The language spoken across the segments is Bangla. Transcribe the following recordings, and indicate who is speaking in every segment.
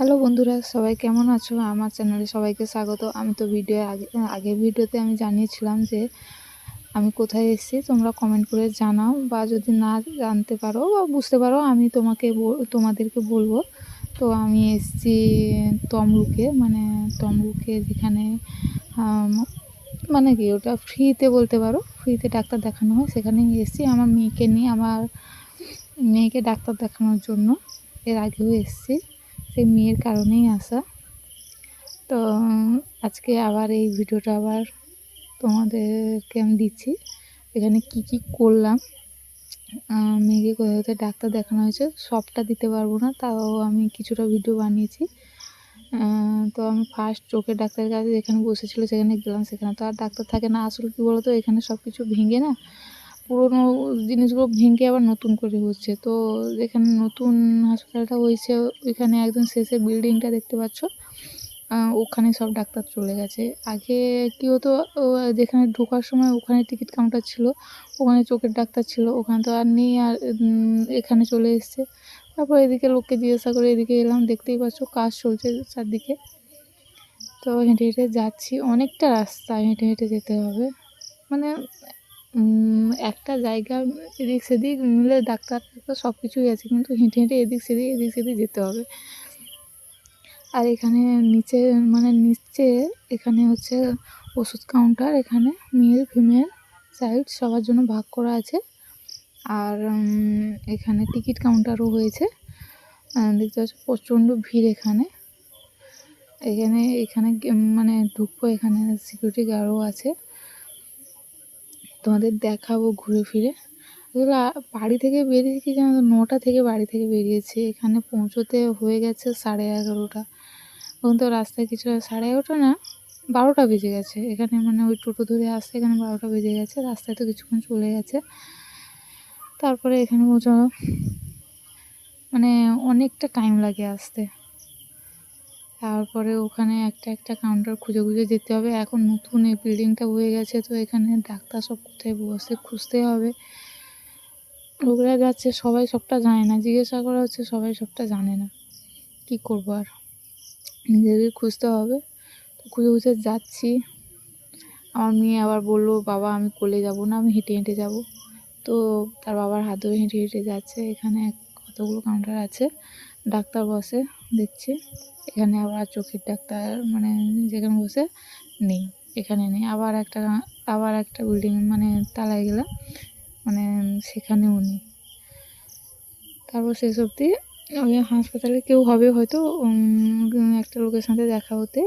Speaker 1: হ্যালো বন্ধুরা, সবাই কেমন আছো? আমার চ্যানেলে সবাইকে স্বাগত। আমি তো ভিডিও আগে, আগের ভিডিওতে আমি জানিয়েছিলাম যে আমি কোথায় এসেছি। তোমরা কমেন্ট করে জানাও বা যদি না জানতে পারো বা বুঝতে পারো, আমি তোমাকে তোমাদেরকে বলব। তো আমি এসেছি তমলুকে মানে তমলুকে যেখানে মানে কি ওটা ফ্রিতে বলতে পারো। ফ্রিতে ডাক্তার দেখানো হয়। সেখানে এসেছি আমার মেয়েকে নিয়ে, আমার মেয়েকে ডাক্তার দেখানোর জন্য। এর আগেও এসেছি। সেই মেয়ের কারণেই আসা তো, আজকে আবার এই ভিডিওটা আবার তোমাদেরকে আমি দিচ্ছি। এখানে কি কি করলাম? মেয়েকে কোথাও কোথায় ডাক্তার দেখানো হয়েছে, সবটা দিতে পারব না, তাও আমি কিছুটা ভিডিও বানিয়েছি। তো আমি ফার্স্ট চোখের ডাক্তারের কাছে যেখানে বসেছিল সেখানে গেলাম, সেখানে তো আর ডাক্তার থাকে না। আসলে কী বলো তো এখানে সব কিছু ভেঙে না পুরোনো জিনিসগুলো ভেঙে আবার নতুন করে হচ্ছে। তো যেখানে নতুন হাসপাতালটা হয়েছে, ওইখানে একদম শেষে বিল্ডিংটা দেখতে পাচ্ছ ওখানে সব ডাক্তার চলে গেছে। আগে কী হতো যেখানে ঢোকার সময় ওখানে টিকিট কাউন্টার ছিল, ওখানে চোখের ডাক্তার ছিল, ওখানে তো আর নেই আর এখানে চলে এসছে। তারপর এদিকে লোককে জিজ্ঞাসা করে এদিকে এলাম, দেখতেই পাচ্ছ কাজ চলছে চারদিকে। তো হেঁটে হেঁটে যাচ্ছি, অনেকটা রাস্তা হেঁটে হেঁটে যেতে হবে। মানে একটা জায়গা এদিক সেদিক মিলে ডাক্তার সব কিছুই আছে, কিন্তু হেঁটে হেঁটে এদিক সেদিক এদিক সেদিক যেতে হবে। আর এখানে নিচে মানে নিচে এখানে হচ্ছে ওষুধ কাউন্টার এখানে মেল ফিমেল চাইল্ড সবার জন্য ভাগ করা আছে। আর এখানে টিকিট কাউন্টারও হয়েছে। দেখতে পাচ্ছ প্রচণ্ড ভিড় এখানে। এখানে এখানে মানে ঢুকবো এখানে সিকিউরিটি গার্ডও আছে। তোমাদের দেখাবো ঘুরে ফিরে। বাড়ি থেকে বেরিয়েছি কি জানো নটা থেকে বাড়ি থেকে বেরিয়েছি। এখানে পৌঁছোতে হয়ে গেছে সাড়ে এগারোটা। এখন তো রাস্তায় কিছু সাড়ে এগারোটা না, বারোটা বেজে গেছে। এখানে মানে ওই টোটো ধরে আসতে এখানে বারোটা বেজে গেছে, রাস্তায় তো কিছুক্ষণ চলে গেছে। তারপরে এখানে পৌঁছানো মানে অনেকটা টাইম লাগে আসতে। তারপরে ওখানে একটা একটা কাউন্টার খুঁজে খুঁজে যেতে হবে। এখন নতুন এই বিল্ডিংটা হয়ে গেছে, তো এখানে ডাক্তার সব কোথায় বসে খুঁজতে হবে। লোকরা যাচ্ছে, সবাই সবটা জানে না। জিজ্ঞাসা করা হচ্ছে, সবাই সবটা জানে না। কি করব আর? নিজেদের খুঁজতে হবে। তো খুঁজে খুঁজে যাচ্ছি। আমার মেয়ে আবার বলল, বাবা, আমি কোলে যাব না, আমি হেঁটে হেঁটে যাব। তো তার বাবার হাত ধরে হেঁটে হেঁটে যাচ্ছে। এখানে কতগুলো কাউন্টার আছে। ডাক্তার বসে দেখছি। এখানে আবার চোখের ডাক্তার মানে যেখানে বসে নেই, এখানে নেই। আবার একটা আবার একটা বিল্ডিং মানে তালায় গেলাম মানে সেখানেও নেই। তারপর শেষ অবধি ওই হাসপাতালে কেউ হবে হয়তো একটা লোকের সাথে দেখা হতে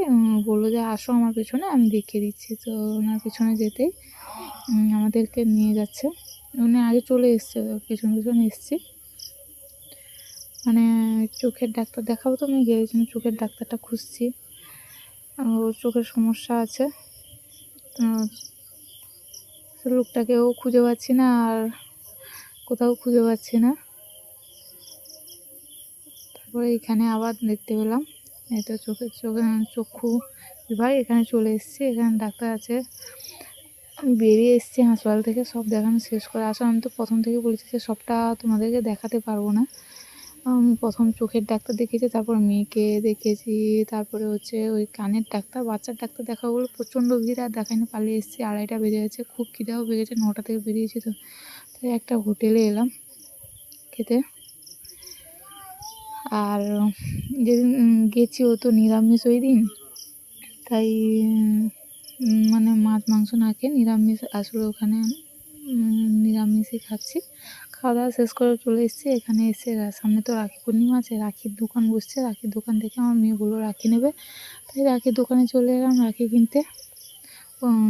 Speaker 1: বলল যে, আসো আমার পেছনে, আমি দেখিয়ে দিচ্ছি। তো ওনার পেছনে যেতেই আমাদেরকে নিয়ে যাচ্ছে। উনি আগে চলে এসছে, পেছন পেছনে এসছি। মানে চোখের ডাক্তার দেখাবো তো, আমি গিয়ে গিয়েছিলাম চোখের ডাক্তারটা খুঁজছি। ওর চোখের সমস্যা আছে। লোকটাকেও খুঁজে পাচ্ছি না, আর কোথাও খুঁজে পাচ্ছি না। তারপরে এখানে আবার দেখতে পেলাম এটা চোখের চোখে চক্ষু বিভাগ, এখানে চলে এসেছি, এখানে ডাক্তার আছে। আমি বেরিয়ে এসেছি হাসপাতাল থেকে, সব দেখানো শেষ করে আসলে আমি তো প্রথম থেকে বলেছি যে সবটা তোমাদেরকে দেখাতে পারব না। প্রথম চোখের ডাক্তার দেখিয়েছি, তারপর মেয়েকে দেখেছি, তারপরে হচ্ছে ওই কানের ডাক্তার, বাচ্চার ডাক্তার দেখা বলে প্রচণ্ড ভিড়, আর দেখাইনি পালিয়ে এসেছি, আড়াইটা বেজে গেছে, খুব খিদেও বেজেছে নটা থেকে বেরিয়েছি তো। তাই একটা হোটেলে এলাম খেতে। আর যেদিন গেছি ও তো নিরামিষ ওই দিন, তাই মানে মাছ, মাংস না খেয়ে নিরামিষ, আসলে ওখানে নিরামিষই খাচ্ছি। খাওয়া দাওয়া শেষ করে চলে এসেছি। এখানে এসে সামনে তো রাখি পূর্ণিমা আছে, রাখির দোকান বসছে। রাখির দোকান থেকে আমার মেয়ে বলল রাখি নেবে। তাই রাখির দোকানে চলে এলাম রাখি কিনতে।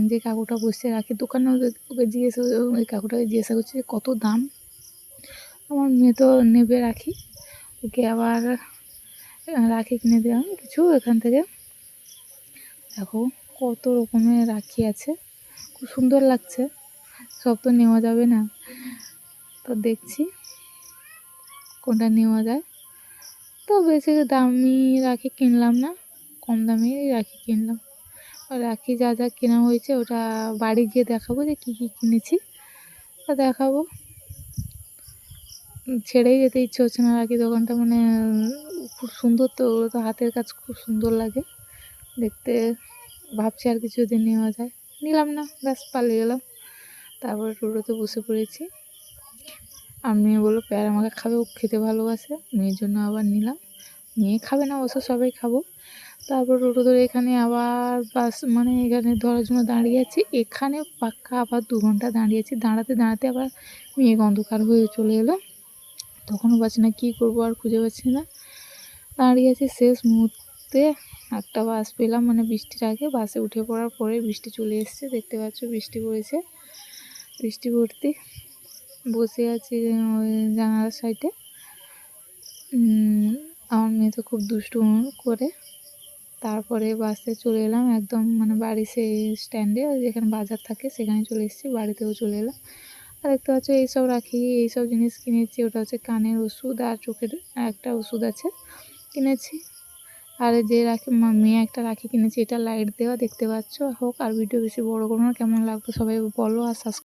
Speaker 1: যে কাকুটা বসছে রাখির দোকানে ওকে জিজ্ঞেস ওই কাকুটাকে জিজ্ঞাসা করছে কত দাম? আমার মেয়ে তো নেবে রাখি। ওকে আবার রাখি কিনে দিলাম কিছু এখান থেকে। দেখো কত রকমের রাখি আছে। খুব সুন্দর লাগছে। সব তো নেওয়া যাবে না। তো দেখছি কোনটা নেওয়া যায়। তো বেশি দামি রাখি কিনলাম না, কম দামি রাখি কিনলাম। রাখি যা যা কেনা হয়েছে ওটা বাড়ি গিয়ে দেখাবো যে কী কী কিনেছি। তা দেখাবো। ছেড়েই যেতে ইচ্ছে হচ্ছে না রাখি দোকানটা মানে খুব সুন্দর তো, ওগুলো তো হাতের কাজ খুব সুন্দর লাগে। দেখতে ভাবছি আর কিছুদিন নেওয়া যায়। নিলাম না, ব্যাস পালিয়ে গেলাম তারপরে টোটোতে বসে পড়েছি। আর মেয়ে বলল, প্যার আমাকে খাবে, ও খেতে ভালোবাসে। মেয়ের জন্য আবার নিলাম। মেয়ে খাবে না, অবশ্য সবাই খাব। তারপর টোটো ধরে এখানে আবার বাস মানে এখানে ধরার জন্য দাঁড়িয়ে আছি। এখানে পাক্কা আবার দু ঘণ্টা দাঁড়িয়েছি দাঁড়াতে দাঁড়াতে আবার মেঘ অন্ধকার হয়ে চলে এলো। তখনও পাচ্ছি না, কী করব আর খুঁজে পাচ্ছি না। দাঁড়িয়ে আছি শেষ মুহূর্তে। একটা বাস পেলাম মানে বৃষ্টির আগে। বাসে উঠে পড়ার পরে বৃষ্টি চলে এসছে। দেখতে পাচ্ছ বৃষ্টি পড়েছে। বৃষ্টি ভর্তি বসে আছি ওই জানালার সাইডে। আমার মেয়ে তো খুব দুষ্টু করে। তারপরে বাসে চলে এলাম, একদম মানে বাড়ি সেই স্ট্যান্ডে যেখানে বাজার থাকে সেখানে চলে এসেছি, বাড়িতেও চলে এলাম। আর দেখতে পাচ্ছ, এইসব রাখি, এইসব জিনিস কিনেছি, ওটা হচ্ছে কানের ওষুধ আর চোখের একটা ওষুধ আছে কিনেছি। আর যে রাখি মেয়ে একটা রাখি কিনেছি, এটা লাইট দেওয়া, দেখতে পাচ্ছ। হোক, আর ভিডিও বেশি বড় করো না, কেমন লাগতো সবাই বলো আর